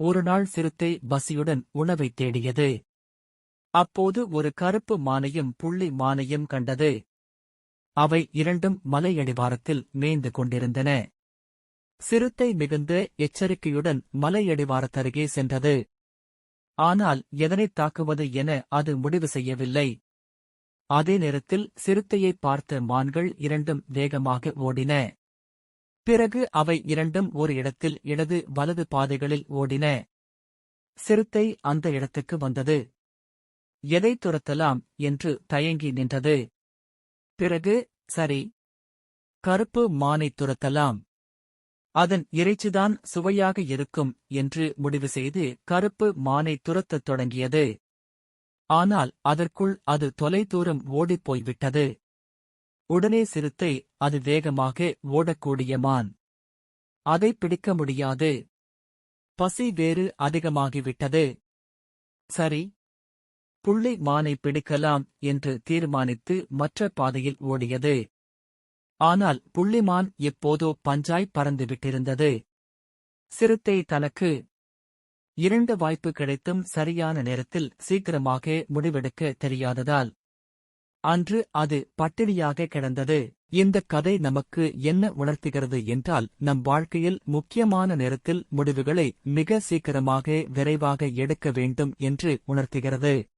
ஒருநாள் சிறுத்தை பசியுடன் உணவைத் தேடியது. அப்போது ஒரு கருப்பு மானையும் புள்ளி மானையும் கண்டது. அவை இரண்டும் மலையடிவாரத்தில் மேய்ந்து கொண்டிருந்தன. சிறுத்தை மிகுந்த எச்சரிக்கையுடன் மலையடிவாரத்தருகே சென்றது. ஆனால் எதனைத் தாக்குவது என அது முடிவு செய்யவில்லை. அதே நேரத்தில் சிறுத்தையைப் பார்த்த மான்கள் இரண்டும் வேகமாக ஓடின. பிறகு அவை இரண்டும் ஒரு இடத்தில் இடது வலது பாதைகளில் ஓடின. சிறுத்தை அந்த இடத்துக்கு வந்தது. எதை துரத்தலாம்? என்று தயங்கி நின்றது. பிறகு சரி. கருப்பு மானை துரத்தலாம். அதன் இறைச்சிதான் சுவையாக இருக்கும் என்று முடிவு செய்து கருப்பு மானை துரத்தத் தொடங்கியது. ஆனால் அதற்குள் அது தொலைதூரம் ஓடிப்போய்விட்டது உடனே சிறுத்தை அது வேகமாக ஓடக்கூடிய மான். அதை பிடிக்க முடியாது. பசி வேறு அதிகமாகிவிட்டது. சரி. புள்ளி மானை பிடிக்கலாம் என்று தீர்மானித்து மற்ற பாதையில் ஓடியது. ஆனால் புள்ளிமான் எப்போதோ பஞ்சாய் பறந்துவிட்டிருந்தது. சிறுத்தை தனக்கு இரண்டு வாய்ப்பு கிடைத்தும் சரியான நேரத்தில் சீக்கிரமாக முடிவெடுக்க தெரியாததால் அன்று அது பட்டினியாக கிடந்தது. இந்த கதை நமக்கு என்ன உணர்த்துகிறது என்றால் நம் வாழ்க்கையில் முக்கியமான நேரத்தில் முடிவுகளை மிக சீக்கிரமாக விரைவாக எடுக்க வேண்டும் என்று உணர்த்துகிறது.